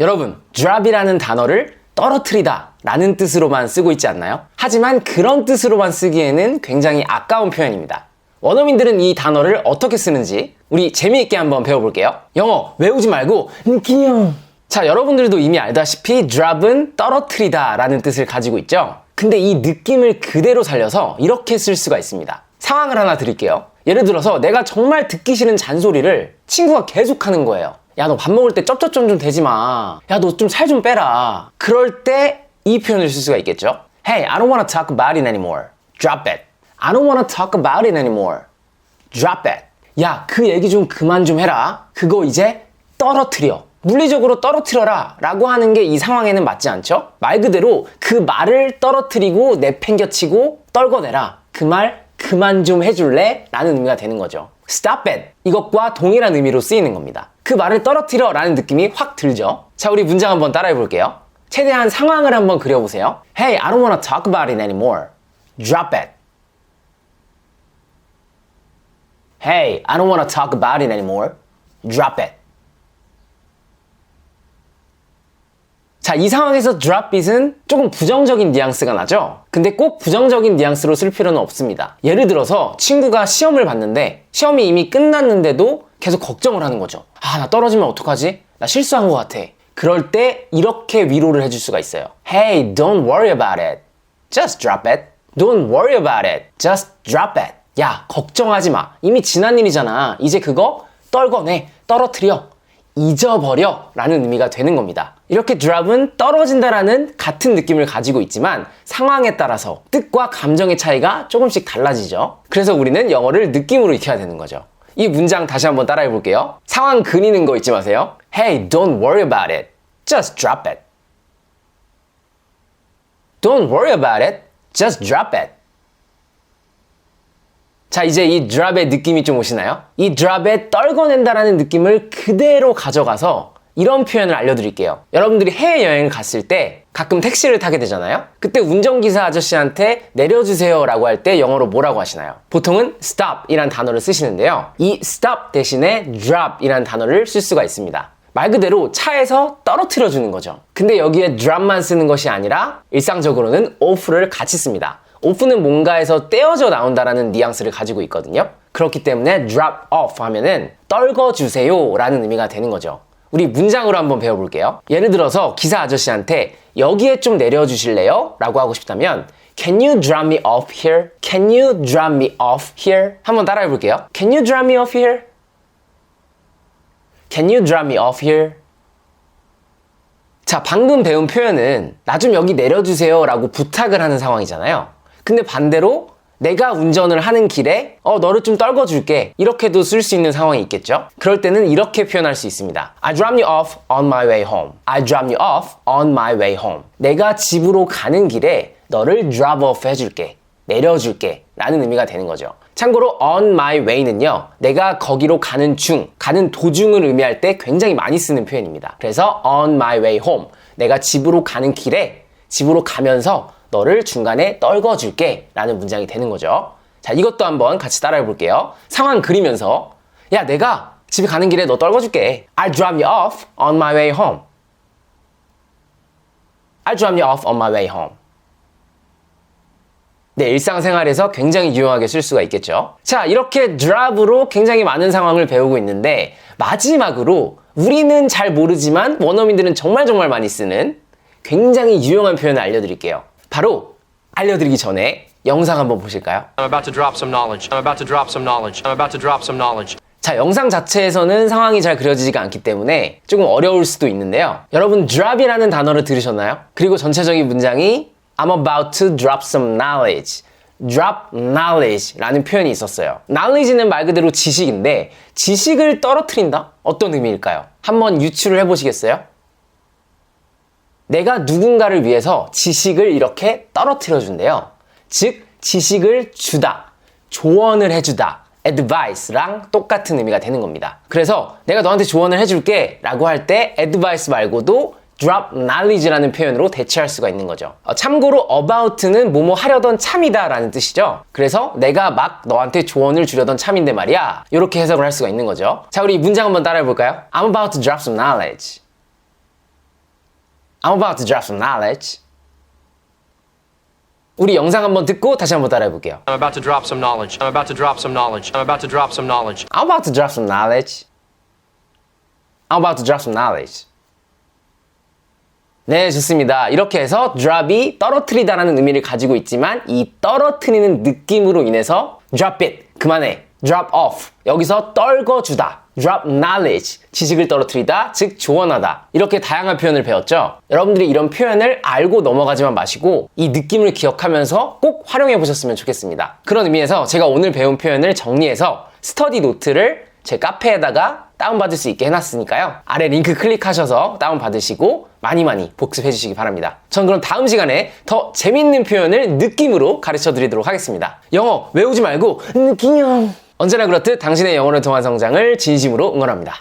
여러분, drop이라는 단어를 떨어뜨리다 라는 뜻으로만 쓰고 있지 않나요? 하지만 그런 뜻으로만 쓰기에는 굉장히 아까운 표현입니다. 원어민들은 이 단어를 어떻게 쓰는지 우리 재미있게 한번 배워볼게요. 영어 외우지 말고 귀여워. 자, 여러분들도 이미 알다시피 drop은 떨어뜨리다 라는 뜻을 가지고 있죠. 근데 이 느낌을 그대로 살려서 이렇게 쓸 수가 있습니다. 상황을 하나 드릴게요. 예를 들어서 내가 정말 듣기 싫은 잔소리를 친구가 계속 하는 거예요. 야, 너 밥 먹을 때 쩝쩝쩝 좀 대지 마. 야, 너 좀 살 좀 빼라. 그럴 때 이 표현을 쓸 수가 있겠죠. Hey, I don't wanna talk about it anymore. Drop it. I don't wanna talk about it anymore. Drop it. 야, 그 얘기 좀 그만 좀 해라. 그거 이제 떨어뜨려. 물리적으로 떨어뜨려라 라고 하는 게 이 상황에는 맞지 않죠? 말 그대로 그 말을 떨어뜨리고 내팽겨치고 떨궈내라. 그 말 그만 좀 해줄래? 라는 의미가 되는 거죠. Stop it. 이것과 동일한 의미로 쓰이는 겁니다. 그 말을 떨어뜨려 라는 느낌이 확 들죠? 자, 우리 문장 한번 따라해 볼게요. 최대한 상황을 한번 그려보세요. Hey, I don't wanna talk about it anymore. Drop it. Hey, I don't wanna talk about it anymore. Drop it. 자, 이 상황에서 drop it은 조금 부정적인 뉘앙스가 나죠? 근데 꼭 부정적인 뉘앙스로 쓸 필요는 없습니다. 예를 들어서 친구가 시험을 봤는데 시험이 이미 끝났는데도 계속 걱정을 하는 거죠. 아, 나 떨어지면 어떡하지? 나 실수한 것 같아. 그럴 때 이렇게 위로를 해줄 수가 있어요. Hey, don't worry about it. Just drop it. Don't worry about it. Just drop it. 야, 걱정하지 마. 이미 지난 일이잖아. 이제 그거 떨궈내. 떨어뜨려. 잊어버려 라는 의미가 되는 겁니다. 이렇게 drop은 떨어진다라는 같은 느낌을 가지고 있지만 상황에 따라서 뜻과 감정의 차이가 조금씩 달라지죠. 그래서 우리는 영어를 느낌으로 익혀야 되는 거죠. 이 문장 다시 한번 따라해 볼게요. 상황 그리는 거 잊지 마세요. Hey, don't worry about it. Just drop it. Don't worry about it. Just drop it. 자, 이제 이 drop의 느낌이 좀 오시나요? 이 drop에 떨궈낸다라는 느낌을 그대로 가져가서 이런 표현을 알려드릴게요. 여러분들이 해외여행을 갔을 때 가끔 택시를 타게 되잖아요? 그때 운전기사 아저씨한테 내려주세요 라고 할 때 영어로 뭐라고 하시나요? 보통은 stop 이란 단어를 쓰시는데요. 이 stop 대신에 drop 이란 단어를 쓸 수가 있습니다. 말 그대로 차에서 떨어뜨려 주는 거죠. 근데 여기에 drop만 쓰는 것이 아니라 일상적으로는 off를 같이 씁니다. Off는 뭔가에서 떼어져 나온다라는 뉘앙스를 가지고 있거든요. 그렇기 때문에 drop off 하면은 떨궈주세요 라는 의미가 되는 거죠. 우리 문장으로 한번 배워볼게요. 예를 들어서 기사 아저씨한테 여기에 좀 내려주실래요? 라고 하고 싶다면 Can you drop me off here? Can you drop me off here? 한번 따라해 볼게요. Can you drop me off here? Can you drop me off here? 자, 방금 배운 표현은 나 좀 여기 내려주세요 라고 부탁을 하는 상황이잖아요. 근데 반대로 내가 운전을 하는 길에 어 너를 좀 떨궈 줄게. 이렇게도 쓸 수 있는 상황이 있겠죠? 그럴 때는 이렇게 표현할 수 있습니다. I drop you off on my way home. I drop you off on my way home. 내가 집으로 가는 길에 너를 drop off 해줄게. 내려줄게. 라는 의미가 되는 거죠. 참고로 on my way는요 내가 거기로 가는 중 가는 도중을 의미할 때 굉장히 많이 쓰는 표현입니다. 그래서 on my way home. 내가 집으로 가는 길에 집으로 가면서 너를 중간에 떨궈줄게 라는 문장이 되는 거죠. 자, 이것도 한번 같이 따라해 볼게요. 상황 그리면서 야, 내가 집에 가는 길에 너 떨궈줄게. I'll drop you off on my way home. I'll drop you off on my way home. 네, 일상생활에서 굉장히 유용하게 쓸 수가 있겠죠. 자, 이렇게 drop으로 굉장히 많은 상황을 배우고 있는데 마지막으로 우리는 잘 모르지만 원어민들은 정말 정말 많이 쓰는 굉장히 유용한 표현을 알려드릴게요. 바로 알려드리기 전에 영상 한번 보실까요? I'm about to drop some knowledge. I'm about to drop some knowledge. I'm about to drop some knowledge. 자, 영상 자체에서는 상황이 잘 그려지지가 않기 때문에 조금 어려울 수도 있는데요. 여러분, drop이라는 단어를 들으셨나요? 그리고 전체적인 문장이 I'm about to drop some knowledge. drop knowledge 라는 표현이 있었어요. knowledge는 말 그대로 지식인데, 지식을 떨어뜨린다? 어떤 의미일까요? 한번 유추를 해보시겠어요? 내가 누군가를 위해서 지식을 이렇게 떨어뜨려 준대요. 즉, 지식을 주다, 조언을 해주다, advice랑 똑같은 의미가 되는 겁니다. 그래서 내가 너한테 조언을 해줄게 라고 할 때 advice 말고도 drop knowledge라는 표현으로 대체할 수가 있는 거죠. 어, 참고로 about는 뭐뭐 하려던 참이다 라는 뜻이죠. 그래서 내가 막 너한테 조언을 주려던 참인데 말이야. 이렇게 해석을 할 수가 있는 거죠. 자, 우리 문장 한번 따라해 볼까요? I'm about to drop some knowledge. I'm about to drop some knowledge. 우리 영상 한번 듣고 다시 한번 따라해 볼게요. I'm about to drop some knowledge. I'm about to drop some knowledge. I'm about to drop some knowledge. I'm about to drop some knowledge. I'm about to drop some knowledge. 네, 좋습니다. 이렇게 해서 drop이 떨어뜨리다라는 의미를 가지고 있지만 이 떨어뜨리는 느낌으로 인해서 drop it, 그만해, drop off, 여기서 떨궈주다, drop knowledge, 지식을 떨어뜨리다, 즉 조언하다. 이렇게 다양한 표현을 배웠죠. 여러분들이 이런 표현을 알고 넘어가지만 마시고 이 느낌을 기억하면서 꼭 활용해 보셨으면 좋겠습니다. 그런 의미에서 제가 오늘 배운 표현을 정리해서 스터디 노트를 제 카페에다가 다운받을 수 있게 해놨으니까요. 아래 링크 클릭하셔서 다운받으시고 많이 많이 복습해 주시기 바랍니다. 전 그럼 다음 시간에 더 재밌는 표현을 느낌으로 가르쳐 드리도록 하겠습니다. 영어 외우지 말고 느낌. 언제나 그렇듯 당신의 영어를 통한 성장을 진심으로 응원합니다.